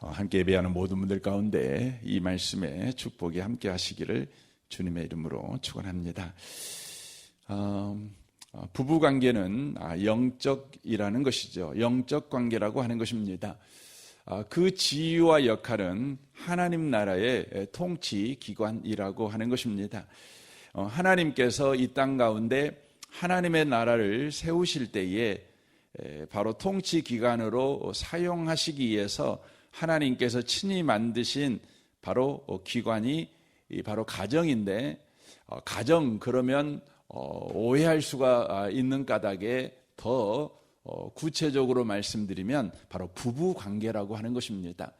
어, 함께 예배하는 모든 분들 가운데 이 말씀에 축복이 함께 하시기를 주님의 이름으로 축원합니다. 어, 어, 부부 관계는 아, 영적이라는 것이죠. 영적 관계라고 하는 것입니다. 아, 그 지위와 역할은 하나님 나라의 통치 기관이라고 하는 것입니다. 어, 하나님께서 이 땅 가운데 하나님의 나라를 세우실 때에 바로 통치 기관으로 사용하시기 위해서 하나님께서 친히 만드신 바로 기관이 바로 가정인데 어, 가정 그러면 어, 오해할 수가 아, 있는 까닭에 더 어, 구체적으로 말씀드리면 바로 부부 관계라고 하는 것입니다.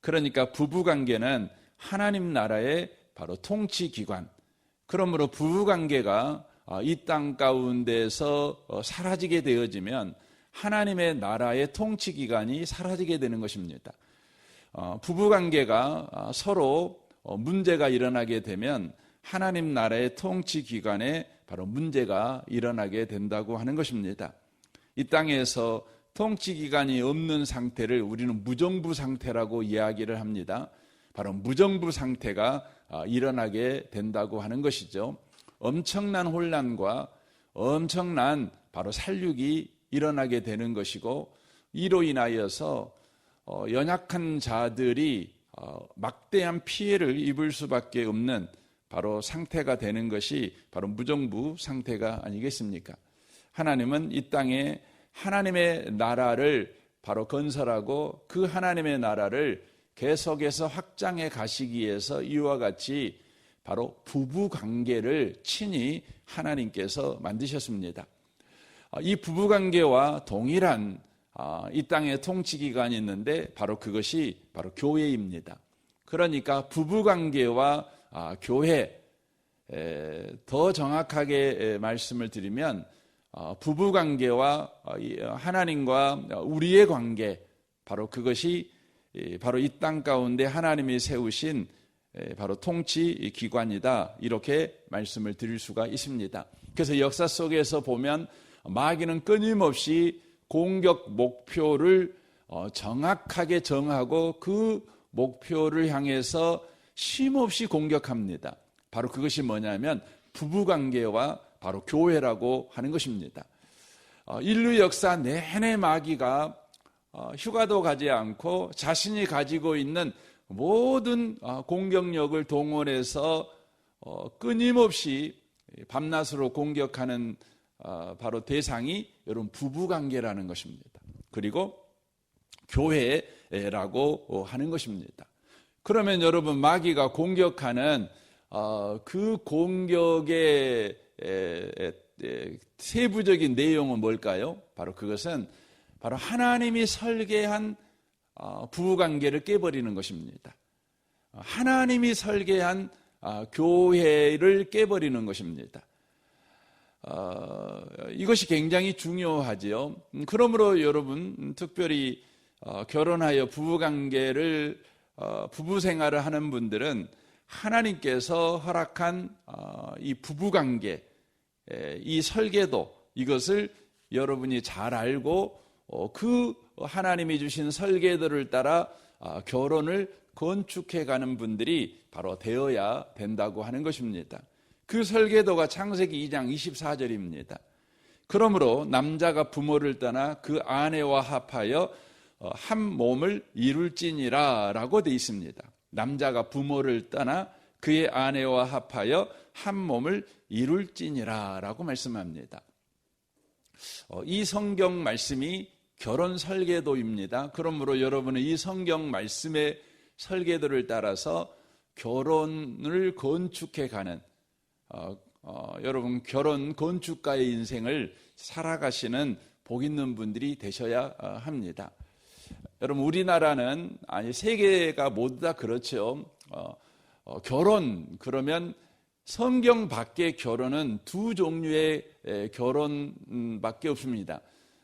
그러니까 부부 관계는 하나님 나라의 바로 통치 기관. 그러므로 부부 관계가 이 땅 가운데서 사라지게 되어지면 하나님의 나라의 통치 기관이 사라지게 되는 것입니다. 어, 부부 관계가 어, 서로 어, 문제가 일어나게 되면 하나님 나라의 통치 기관에 바로 문제가 일어나게 된다고 하는 것입니다. 이 땅에서 통치 기관이 없는 상태를 우리는 무정부 상태라고 이야기를 합니다. 바로 무정부 상태가 일어나게 된다고 하는 것이죠. 엄청난 혼란과 엄청난 바로 살육이 일어나게 되는 것이고 이로 인하여서 어, 연약한 자들이 어, 막대한 피해를 입을 수밖에 없는 바로 상태가 되는 것이 바로 무정부 상태가 아니겠습니까? 하나님은 이 땅에 하나님의 나라를 바로 건설하고 그 하나님의 나라를 계속해서 확장해 가시기 위해서 이와 같이 바로 부부 관계를 친히 하나님께서 만드셨습니다. 어, 이 부부 관계와 동일한 아, 이 땅에 통치 기관이 있는데 바로 그것이 바로 교회입니다. 그러니까 부부 관계와 아, 교회 더 정확하게 말씀을 드리면 아, 부부 관계와 하나님과 우리의 관계 바로 그것이 바로 이 땅 가운데 하나님이 세우신 바로 통치 기관이다 이렇게 말씀을 드릴 수가 있습니다. 그래서 역사 속에서 보면 마귀는 끊임없이 공격 목표를 어, 정확하게 정하고 그 목표를 향해서 쉼없이 공격합니다. 바로 그것이 뭐냐면 부부관계와 바로 교회라고 하는 것입니다. 어, 인류 역사 내내 마귀가 어, 휴가도 가지 않고 자신이 가지고 있는 모든 공격력을 동원해서 끊임없이 밤낮으로 공격하는 바로 대상이 여러분 부부 관계라는 것입니다. 그리고 교회라고 하는 것입니다. 그러면 여러분 마귀가 공격하는 어, 그 공격의 세부적인 내용은 뭘까요? 바로 그것은 바로 하나님이 설계한 어, 부부 관계를 깨버리는 것입니다. 하나님이 설계한 어, 교회를 깨버리는 것입니다. 어, 이것이 굉장히 중요하지요. 음, 그러므로 여러분 음, 특별히 어, 결혼하여 부부관계를 어, 부부 생활을 하는 분들은 하나님께서 허락한 어, 이 부부관계 에, 이 설계도 이것을 여러분이 잘 알고 어, 그 하나님이 주신 설계도를 따라 어, 결혼을 건축해 가는 분들이 바로 되어야 된다고 하는 것입니다. 그 설계도가 창세기 2장 24절입니다. 그러므로 남자가 부모를 떠나 그 아내와 합하여 어, 한 몸을 이룰지니라 라고 되어 있습니다. 남자가 부모를 떠나 그의 아내와 합하여 한 몸을 이룰지니라 라고 말씀합니다. 어, 이 성경 말씀이 결혼 설계도입니다. 그러므로 여러분은 이 성경 말씀의 설계도를 따라서 결혼을 건축해 가는 어, 어, 여러분 결혼 건축가의 인생을 살아가시는 복 있는 분들이 되셔야 어, 합니다. 여러분 우리나라는 아니 세계가 모두 다 그렇죠. 어, 어, 결혼 그러면 성경 밖의 결혼은 두 종류의 결혼밖에 없습니다.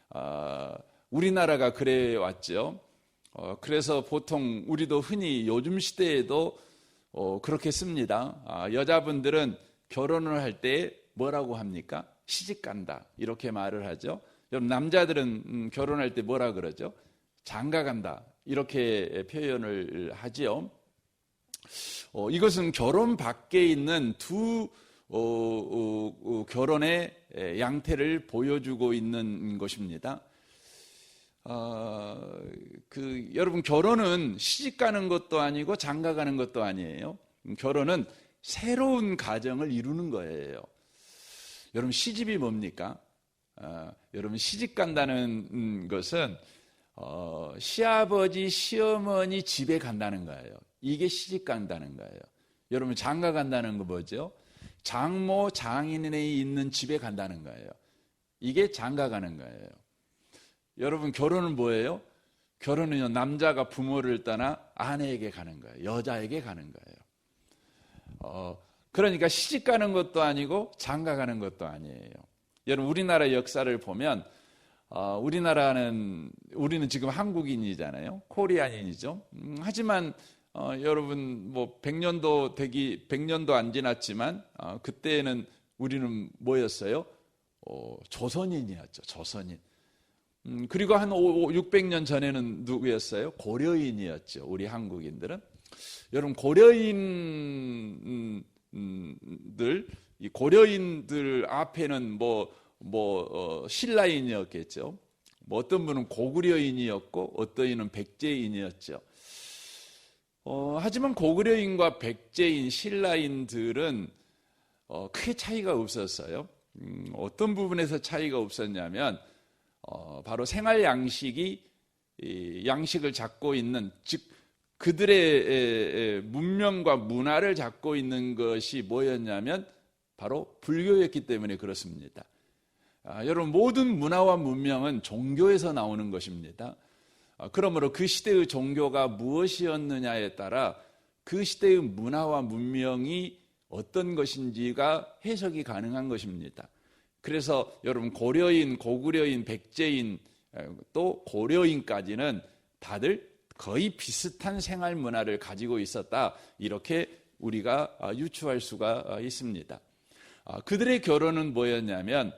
어, 우리나라가 그래 왔죠. 어, 그래서 보통 우리도 흔히 요즘 시대에도 어, 그렇게 씁니다. 아, 여자분들은 결혼을 할 때 뭐라고 합니까? 시집 간다. 이렇게 말을 하죠. 여러분, 남자들은 음, 결혼할 때 뭐라 그러죠? 장가 간다. 이렇게 표현을 하지요. 어, 이것은 결혼 밖에 있는 두 어, 어, 어, 결혼의 에, 양태를 보여주고 있는 것입니다. 어, 그 여러분 결혼은 시집 가는 것도 아니고 장가 가는 것도 아니에요. 결혼은 새로운 가정을 이루는 거예요. 여러분 시집이 뭡니까? 어, 여러분 시집 간다는 음, 것은 어, 시아버지 시어머니 집에 간다는 거예요. 이게 시집 간다는 거예요. 여러분 장가 간다는 거 뭐죠? 장모 장인이 있는 집에 간다는 거예요. 이게 장가 가는 거예요. 여러분 결혼은 뭐예요? 결혼은요 남자가 부모를 떠나 아내에게 가는 거예요. 여자에게 가는 거예요. 어, 그러니까 시집 가는 것도 아니고 장가 가는 것도 아니에요. 여러분 우리나라 역사를 보면 어, 우리나라는 우리는 지금 한국인이잖아요. 코리안인이죠. 음, 하지만 어, 여러분 뭐 100년도 되기 100년도 안 지났지만 어, 그때는 우리는 뭐였어요? 어, 조선인이었죠. 조선인. 음, 그리고 한 5, 600년 전에는 누구였어요? 고려인이었죠. 우리 한국인들은. 여러분 고려인들 이 고려인들 앞에는 뭐뭐 어, 신라인이었겠죠. 뭐 어떤 분은 고구려인이었고 어떤 이는 백제인이었죠. 어, 하지만 고구려인과 백제인, 신라인들은 어, 크게 차이가 없었어요. 음, 어떤 부분에서 차이가 없었냐면 어, 바로 생활 양식이 이, 양식을 잡고 있는 즉 그들의 문명과 문화를 잡고 있는 것이 뭐였냐면 바로 불교였기 때문에 그렇습니다. 아, 여러분 모든 문화와 문명은 종교에서 나오는 것입니다. 아, 그러므로 그 시대의 종교가 무엇이었느냐에 따라 그 시대의 문화와 문명이 어떤 것인지가 해석이 가능한 것입니다. 그래서 여러분 고려인, 고구려인, 백제인 또 고려인까지는 다들 거의 비슷한 생활 문화를 가지고 있었다. 이렇게 우리가 아, 유추할 수가 있습니다. 그들의 결혼은 뭐였냐면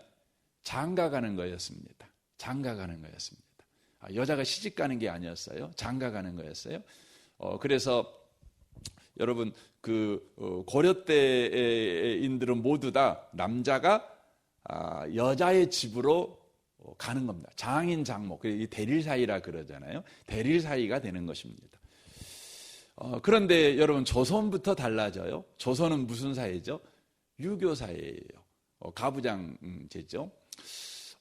장가 가는 거였습니다. 장가 가는 거였습니다. 여자가 시집 가는 게 아니었어요. 장가 가는 거였어요. 어, 그래서 여러분 그 어, 고려 때인들은 모두 다 남자가 아, 여자의 집으로 어, 가는 겁니다. 장인 장모, 그 대릴 사이라 그러잖아요. 대릴 사이가 되는 것입니다. 어, 그런데 여러분 조선부터 달라져요. 조선은 무슨 사회죠? 유교 사회예요. 어, 가부장제죠.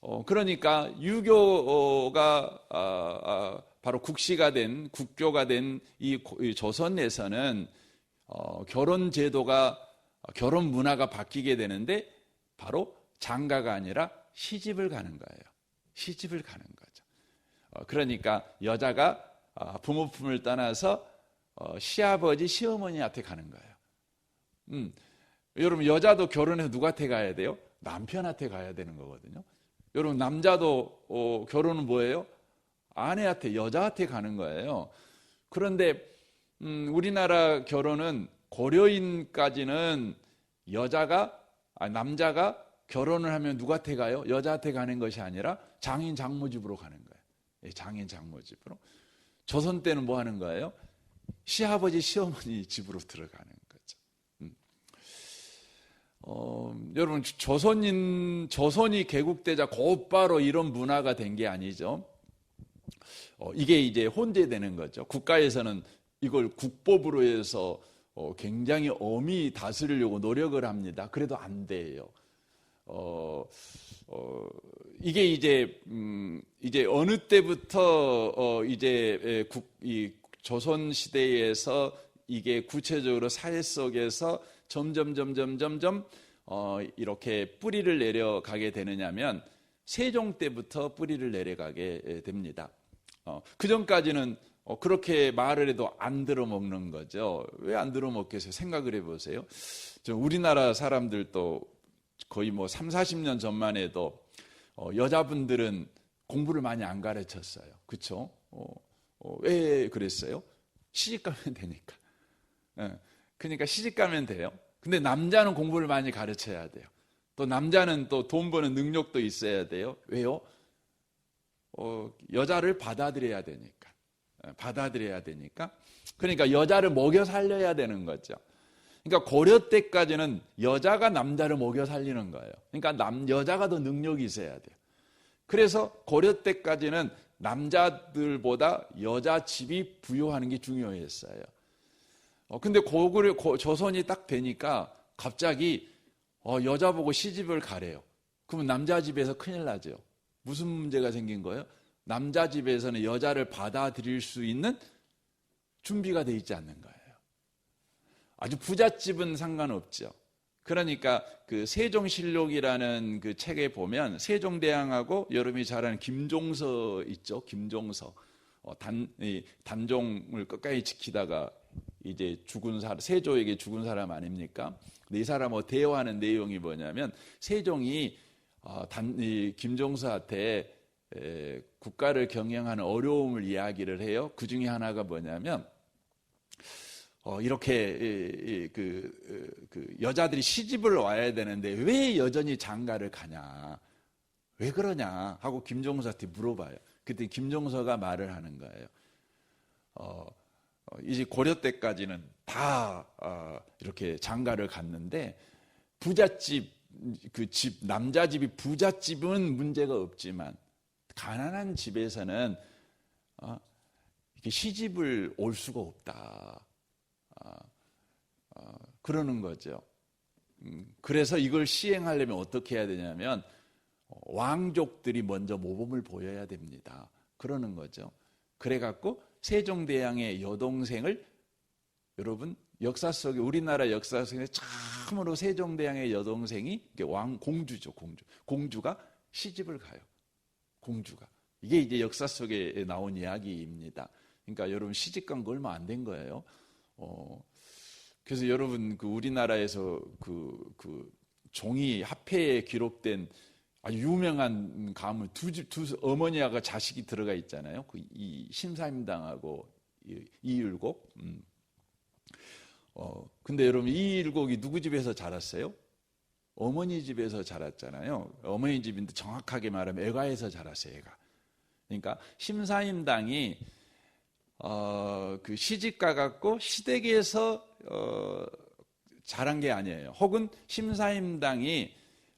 어, 그러니까 유교가 아, 아, 바로 국시가 된 국교가 된 이 조선에서는 어, 결혼 제도가 결혼 문화가 바뀌게 되는데 바로 장가가 아니라 시집을 가는 거예요. 시집을 가는 거죠. 어, 그러니까 여자가 아, 부모 품을 떠나서 어, 시아버지 시어머니한테 가는 거예요. 음, 여러분 여자도 결혼해서 누구한테 가야 돼요? 남편한테 가야 되는 거거든요. 여러분 남자도 어, 결혼은 뭐예요? 아내한테 여자한테 가는 거예요. 그런데 음, 우리나라 결혼은 고려인까지는 여자가 아, 남자가 결혼을 하면 누구한테 가요? 여자한테 가는 것이 아니라 장인 장모 집으로 가는 거예요. 예, 장인 장모 집으로. 조선 때는 뭐 하는 거예요? 시아버지 시어머니 집으로 들어가는 거죠. 음. 어, 여러분 조선인 조선이 개국되자 곧바로 이런 문화가 된 게 아니죠. 어, 이게 이제 혼재되는 거죠. 국가에서는 이걸 국법으로 해서 어, 굉장히 엄히 다스리려고 노력을 합니다. 그래도 안 돼요. 어, 어, 이게 이제 음, 이제 어느 때부터 어, 이제 국, 이 조선 시대에서 이게 구체적으로 사회 속에서 점점 점점 점점 어, 이렇게 뿌리를 내려가게 되느냐면 세종 때부터 뿌리를 내려가게 됩니다. 어, 그 전까지는 어, 그렇게 말을 해도 안 들어먹는 거죠. 왜 안 들어먹겠어요? 생각을 해보세요. 우리나라 사람들도 거의 뭐 3, 40년 전만 해도 어, 여자분들은 공부를 많이 안 가르쳤어요. 그렇죠? 어, 어, 왜 그랬어요? 시집 가면 되니까. 예, 그러니까 시집 가면 돼요. 근데 남자는 공부를 많이 가르쳐야 돼요. 또 남자는 또 돈 버는 능력도 있어야 돼요. 왜요? 어, 여자를 받아들여야 되니까. 받아들여야 되니까. 그러니까 여자를 먹여 살려야 되는 거죠. 그러니까 고려 때까지는 여자가 남자를 먹여 살리는 거예요. 그러니까 남 여자가 더 능력이 있어야 돼요. 그래서 고려 때까지는 남자들보다 여자 집이 부여하는 게 중요했어요. 어, 근데 고구려 고- 조선이 딱 되니까 갑자기 어, 여자 보고 시집을 가래요. 그러면 남자 집에서 큰일 나죠. 무슨 문제가 생긴 거예요? 남자 집에서는 여자를 받아들일 수 있는 준비가 돼 있지 않는 거예요. 아주 부잣집은 상관없죠. 그러니까 그 세종실록이라는 그 책에 보면 세종대왕하고 여러분이 잘 아는 김종서 있죠. 김종서. 어, 단, 이 단종을 끝까지 지키다가 이제 죽은 사람, 세조에게 죽은 사람 아닙니까? 이 사람하고 대화하는 내용이 뭐냐면 세종이 어, 단, 이 김종서한테 에, 국가를 경영하는 어려움을 이야기를 해요. 그 중에 하나가 뭐냐면 어, 이렇게 이, 이, 그, 어, 그 여자들이 시집을 와야 되는데 왜 여전히 장가를 가냐? 왜 그러냐? 하고 김종서한테 물어봐요. 그때 김종서가 말을 하는 거예요. 어, 어, 이제 고려 때까지는 다 어, 이렇게 장가를 갔는데 부잣집 그 집 남자 집이 부잣집은 문제가 없지만 가난한 집에서는 어, 시집을 올 수가 없다. 그러는 거죠. 음, 그래서 이걸 시행하려면 어떻게 해야 되냐면 어, 왕족들이 먼저 모범을 보여야 됩니다. 그러는 거죠. 그래갖고 세종대왕의 여동생을 여러분 역사 속에 우리나라 역사 속에 참으로 세종대왕의 여동생이 왕 공주죠 공주 공주가 시집을 가요 공주가 이게 이제 역사 속에 나온 이야기입니다. 그러니까 여러분 시집 간 거 얼마 안 된 거예요. 어, 그래서 여러분 그 우리나라에서 그, 그 종이 합해에 기록된 아주 유명한 가문 두, 집- 두 어머니하고 자식이 들어가 있잖아요. 그 이 심사임당하고 이- 이율곡. 음. 어, 근데 여러분 이율곡이 누구 집에서 자랐어요? 어머니 집에서 자랐잖아요. 어머니 집인데 정확하게 말하면 애가에서 자랐어요. 애가. 그러니까 심사임당이 어, 그 시집가 갖고 시댁에서 어, 자란 게 아니에요. 혹은 심사임당이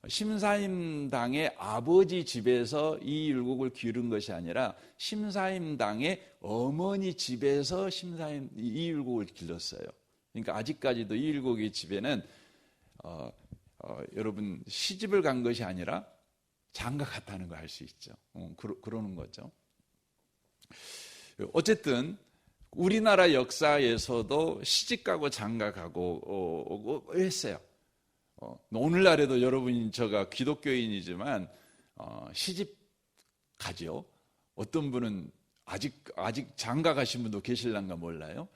심사임당의 아버지 집에서 이 율곡을 기른 것이 아니라 심사임당의 어머니 집에서 심사임 이 율곡을 길렀어요. 그러니까 아직까지도 이 율곡의 집에는 어, 어, 여러분 시집을 간 것이 아니라 장가 갔다는 걸 알 수 있죠. 어, 그러, 그러는 거죠. 어쨌든 우리나라 역사에서도 시집 가고 장가 가고 어, 어, 했어요. 어, 오늘날에도 여러분 저가 기독교인이지만 어, 시집 가죠. 어떤 분은 아직 아직 장가 가신 분도 계실란가 몰라요.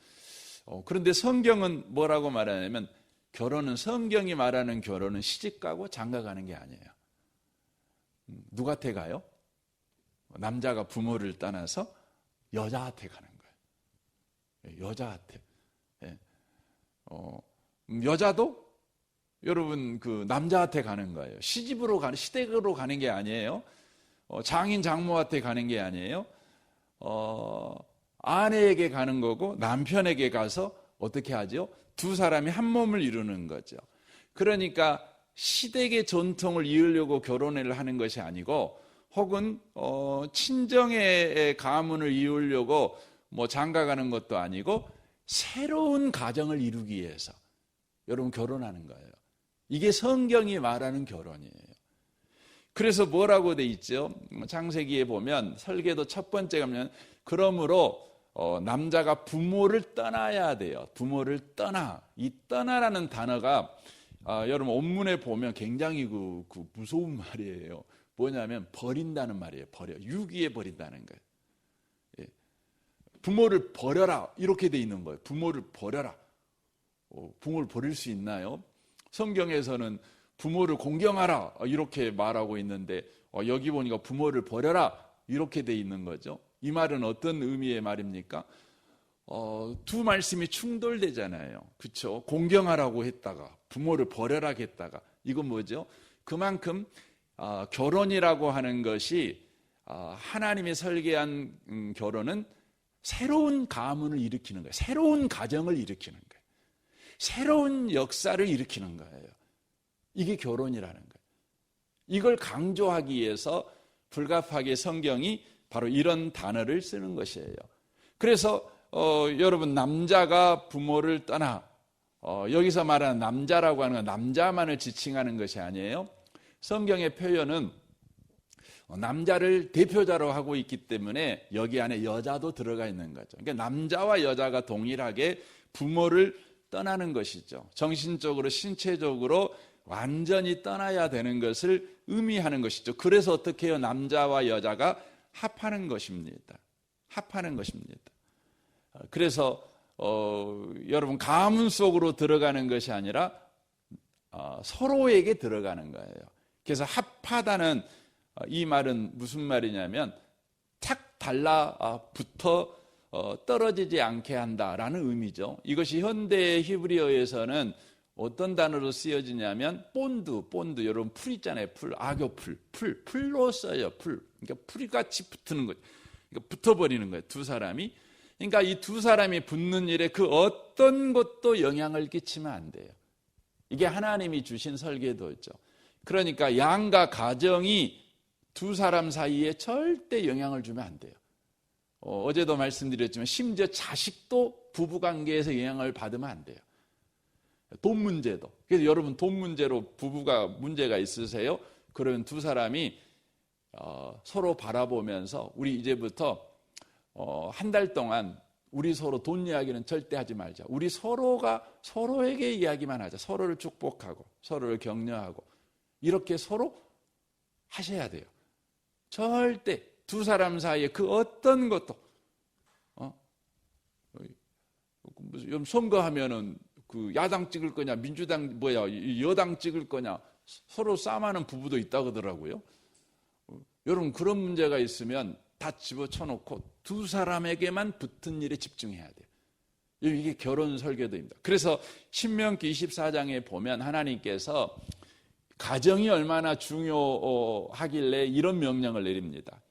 어, 그런데 성경은 뭐라고 말하냐면 결혼은 성경이 말하는 결혼은 시집 가고 장가 가는 게 아니에요. 음, 누구한테 가요? 남자가 부모를 떠나서 여자한테 가는 거예요. 예, 여자한테. 예. 어, 음, 여자도 여러분 그 남자한테 가는 거예요. 시집으로 가는 시댁으로 가는 게 아니에요. 어, 장인 장모한테 가는 게 아니에요. 어, 아내에게 가는 거고 남편에게 가서 어떻게 하죠? 두 사람이 한 몸을 이루는 거죠. 그러니까 시댁의 전통을 이으려고 결혼을 하는 것이 아니고 혹은 어, 친정의 가문을 이으려고 뭐 장가가는 것도 아니고 새로운 가정을 이루기 위해서 여러분 결혼하는 거예요. 이게 성경이 말하는 결혼이에요. 그래서 뭐라고 돼 있죠? 창세기에 보면 설계도 첫 번째 가면 그러므로 어, 남자가 부모를 떠나야 돼요. 부모를 떠나. 이 떠나라는 단어가 아, 여러분 원문에 보면 굉장히 그, 그 무서운 말이에요. 뭐냐면 버린다는 말이에요. 버려. 유기에 버린다는 거예요. 예. 부모를 버려라. 이렇게 돼 있는 거예요. 부모를 버려라. 어, 부모를 버릴 수 있나요? 성경에서는 부모를 공경하라. 이렇게 말하고 있는데 어, 여기 보니까 부모를 버려라. 이렇게 돼 있는 거죠. 이 말은 어떤 의미의 말입니까? 어, 두 말씀이 충돌되잖아요. 그렇죠? 공경하라고 했다가 부모를 버려라 했다가 이건 뭐죠? 그만큼 아, 결혼이라고 하는 것이 아, 하나님이 설계한 음, 결혼은 새로운 가문을 일으키는 거예요. 새로운 가정을 일으키는 거예요. 새로운 역사를 일으키는 거예요. 이게 결혼이라는 거예요. 이걸 강조하기 위해서 불가피하게 성경이 바로 이런 단어를 쓰는 것이에요. 그래서 어, 여러분 남자가 부모를 떠나 어, 여기서 말하는 남자라고 하는 건 남자만을 지칭하는 것이 아니에요. 성경의 표현은 남자를 대표자로 하고 있기 때문에 여기 안에 여자도 들어가 있는 거죠. 그러니까 남자와 여자가 동일하게 부모를 떠나는 것이죠. 정신적으로, 신체적으로 완전히 떠나야 되는 것을 의미하는 것이죠. 그래서 어떻게 해요? 남자와 여자가 합하는 것입니다. 합하는 것입니다. 그래서 어, 여러분 가문 속으로 들어가는 것이 아니라 어, 서로에게 들어가는 거예요. 그래서 합하다는 어, 이 말은 무슨 말이냐면 착 달라붙어 어, 떨어지지 않게 한다라는 의미죠. 이것이 현대 히브리어에서는 어떤 단어로 쓰여지냐면 본드, 본드 여러분 풀 있잖아요. 풀, 악교풀, 풀, 풀로 써요. 풀. 그러니까 풀이 같이 붙는 거죠. 그러니까 붙어버리는 거예요. 두 사람이. 그러니까 이 두 사람이 붙는 일에 그 어떤 것도 영향을 끼치면 안 돼요. 이게 하나님이 주신 설계도죠. 그러니까 양과 가정이 두 사람 사이에 절대 영향을 주면 안 돼요. 어, 제도 말씀드렸지만 심지어 자식도 부부 관계에서 영향을 받으면 안 돼요. 돈 문제도. 그래서 여러분 돈 문제로 부부가 문제가 있으세요? 그러면 두 사람이 어, 서로 바라보면서 우리 이제부터 어, 한 달 동안 우리 서로 돈 이야기는 절대 하지 말자. 우리 서로가 서로에게 이야기만 하자. 서로를 축복하고 서로를 격려하고 이렇게 서로 하셔야 돼요. 절대 두 사람 사이에 그 어떤 것도 어? 좀 선거하면은 그 야당 찍을 거냐 민주당 뭐야 여당 찍을 거냐 서로 싸움하는 부부도 있다고 하더라고요. 여러분 그런 문제가 있으면 다 집어쳐놓고 두 사람에게만 붙은 일에 집중해야 돼요. 이게 결혼 설계도입니다. 그래서 신명기 24장에 보면 하나님께서 가정이 얼마나 중요하길래 이런 명령을 내립니다.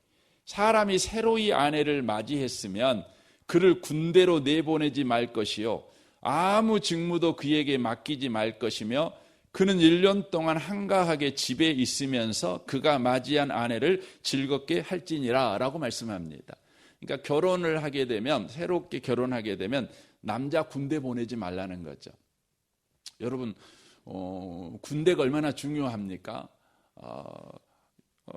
사람이 새로이 아내를 맞이했으면 그를 군대로 내보내지 말 것이요. 아무 직무도 그에게 맡기지 말 것이며 그는 1년 동안 한가하게 집에 있으면서 그가 맞이한 아내를 즐겁게 할지니라 라고 말씀합니다. 그러니까 결혼을 하게 되면, 새롭게 결혼하게 되면 남자 군대 보내지 말라는 거죠. 여러분, 어, 군대가 얼마나 중요합니까? 어, 어,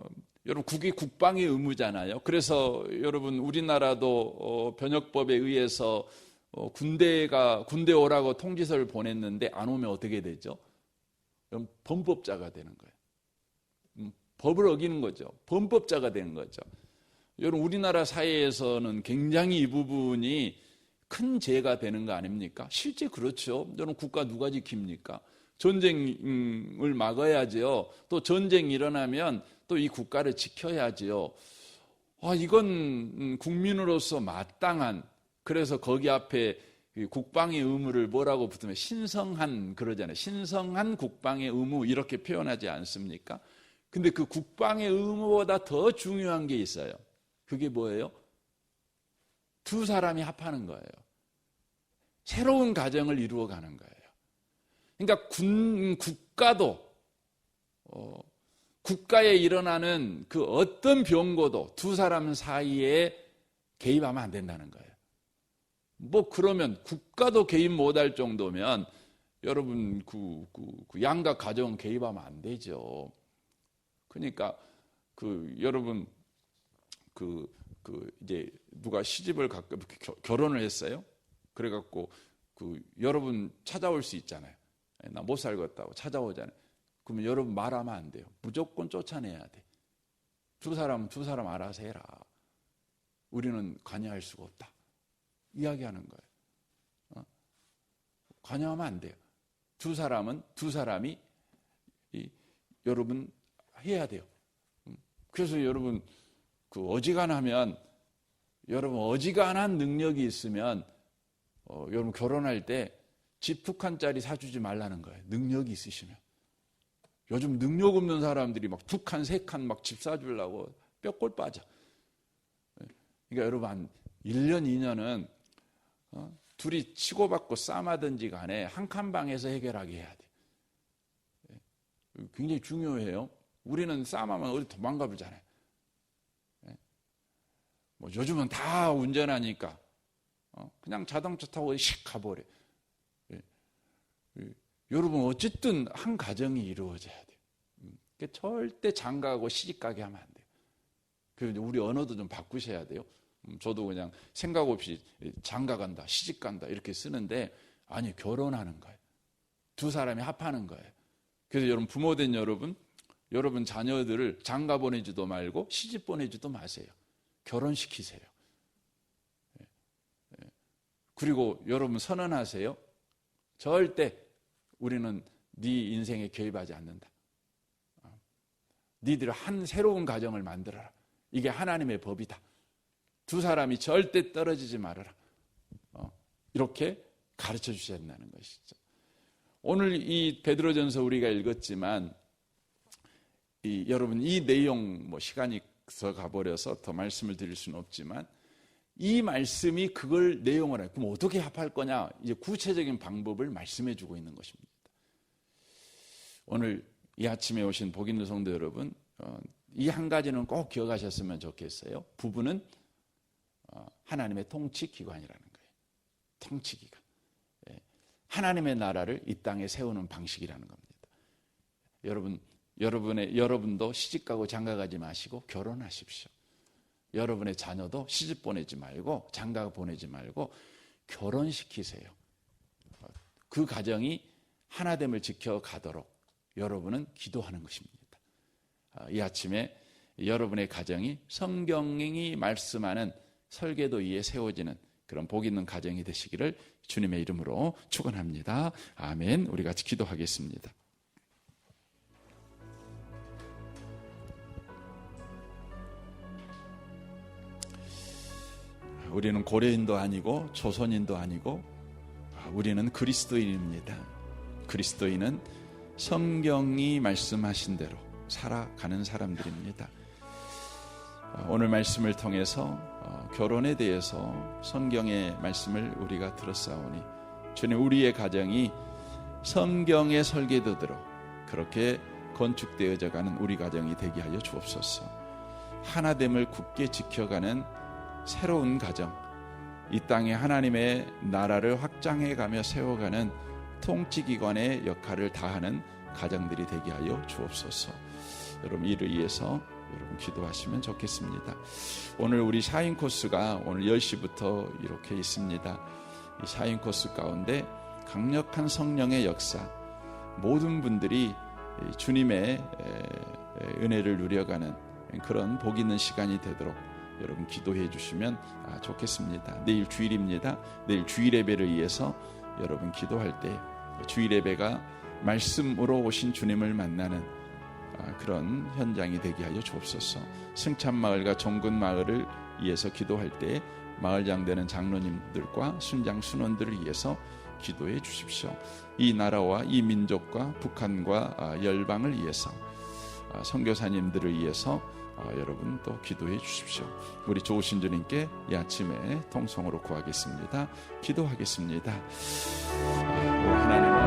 여러분 국이 국방의 의무잖아요. 그래서 여러분 우리나라도 어, 변혁법에 의해서 어, 군대가 군대 오라고 통지서를 보냈는데 안 오면 어떻게 되죠? 그럼 범법자가 되는 거예요. 음, 법을 어기는 거죠. 범법자가 되는 거죠. 여러분 우리나라 사회에서는 굉장히 이 부분이 큰 죄가 되는 거 아닙니까? 실제 그렇죠. 여러분 국가 누가 지킵니까? 전쟁을 막아야지요. 또 전쟁이 일어나면 또 이 국가를 지켜야지요. 아, 이건 음, 국민으로서 마땅한 그래서 거기 앞에 국방의 의무를 뭐라고 붙으면 신성한 그러잖아요. 신성한 국방의 의무 이렇게 표현하지 않습니까? 근데 그 국방의 의무보다 더 중요한 게 있어요. 그게 뭐예요? 두 사람이 합하는 거예요. 새로운 가정을 이루어 가는 거예요. 그러니까 군, 국가도, 어, 국가에 일어나는 그 어떤 병고도 두 사람 사이에 개입하면 안 된다는 거예요. 뭐 그러면 국가도 개입 못할 정도면 여러분 그, 그, 그 양가 가정 개입하면 안 되죠. 그러니까 그 여러분 그, 그 이제 누가 시집을 가끔 결혼을 했어요. 그래갖고 그 여러분 찾아올 수 있잖아요. 예, 나못 살겠다고 찾아오잖아요. 그러면 여러분 말하면 안 돼요. 무조건 쫓아내야 돼. 두 사람은 두 사람 알아서 해라. 우리는 관여할 수가 없다. 이야기하는 거예요. 어? 관여하면 안 돼요. 두 사람은 두 사람이 이, 여러분 해야 돼요. 음, 그래서 여러분 그 어지간하면 여러분 어지간한 능력이 있으면 어, 여러분 결혼할 때 집 두 칸짜리 사주지 말라는 거예요. 능력이 있으시면. 요즘 능력 없는 사람들이 막 두 칸, 세 칸 막 집 사주려고 뼈골 빠져. 그러니까 여러분 한 1년, 2년은 어? 둘이 치고받고 싸마든지 간에 한 칸 방에서 해결하게 해야 돼. 예. 굉장히 중요해요. 우리는 싸움하면 어디 도망가 보잖아요. 예. 뭐 요즘은 다 운전하니까 어? 그냥 자동차 타고 씩 가버려. 여러분 어쨌든 한 가정이 이루어져야 돼요. 음. 그러니까 절대 장가하고 시집가게 하면 안 돼요. 그리고 우리 언어도 좀 바꾸셔야 돼요. 음, 저도 그냥 생각 없이 장가 간다, 시집 간다 이렇게 쓰는데 아니 결혼하는 거예요. 두 사람이 합하는 거예요. 그래서 여러분 부모된 여러분, 여러분 자녀들을 장가 보내지도 말고 시집 보내지도 마세요. 결혼시키세요. 예, 예. 그리고 여러분 선언하세요. 절대 우리는 네 인생에 개입하지 않는다. 어. 니들 한 새로운 가정을 만들어라. 이게 하나님의 법이다. 두 사람이 절대 떨어지지 말아라. 어, 이렇게 가르쳐 주셔야 한다는 것이죠. 오늘 이 베드로전서 우리가 읽었지만 이, 여러분 이 내용 뭐 시간이 더 가버려서 더 말씀을 드릴 수는 없지만 이 말씀이 그걸 내용을 해. 그럼 어떻게 합할 거냐? 이제 구체적인 방법을 말씀해 주고 있는 것입니다. 오늘 이 아침에 오신 복 있는 성도 여러분, 어, 이한 가지는 꼭 기억하셨으면 좋겠어요. 부부는 어, 하나님의 통치 기관이라는 거예요. 통치 기관. 예. 하나님의 나라를 이 땅에 세우는 방식이라는 겁니다. 여러분, 여러분의 여러분도 시집 가고 장가 가지 마시고 결혼하십시오. 여러분의 자녀도 시집 보내지 말고 장가 보내지 말고 결혼시키세요. 그 가정이 하나됨을 지켜가도록 여러분은 기도하는 것입니다. 아, 이 아침에 여러분의 가정이 성경이 말씀하는 설계도 위에 세워지는 그런 복 있는 가정이 되시기를 주님의 이름으로 축원합니다. 아멘. 우리 같이 기도하겠습니다. 우리는 고려인도 아니고 조선인도 아니고 우리는 그리스도인입니다. 그리스도인은 성경이 말씀하신 대로 살아가는 사람들입니다. 오늘 말씀을 통해서 어, 결혼에 대해서 성경의 말씀을 우리가 들었사오니 주님 우리의 가정이 성경의 설계도대로 그렇게 건축되어져 가는 우리 가정이 되게 하여 주옵소서. 하나됨을 굳게 지켜가는 새로운 가정, 이 땅에 하나님의 나라를 확장해 가며 세워가는 통치기관의 역할을 다하는 가정들이 되게 하여 주옵소서. 여러분 이를 위해서 여러분 기도하시면 좋겠습니다. 오늘 우리 샤인 코스가 오늘 10시부터 이렇게 있습니다. 이 샤인 코스 가운데 강력한 성령의 역사 모든 분들이 주님의 은혜를 누려가는 그런 복 있는 시간이 되도록 여러분 기도해 주시면 아, 좋겠습니다. 내일 주일입니다. 내일 주일 예배를 위해서 여러분 기도할 때 주일 예배가 말씀으로 오신 주님을 만나는 아, 그런 현장이 되게 하여 주옵소서. 승찬마을과 종근마을을 위해서 기도할 때 마을장 되는 장로님들과 순장 순원들을 위해서 기도해 주십시오. 이 나라와 이 민족과 북한과 아, 열방을 위해서 선교사님들을 위해서 여러분 또 기도해 주십시오. 우리 좋으신 주님께 이 아침에 통성으로 구하겠습니다. 기도하겠습니다. 오 하나님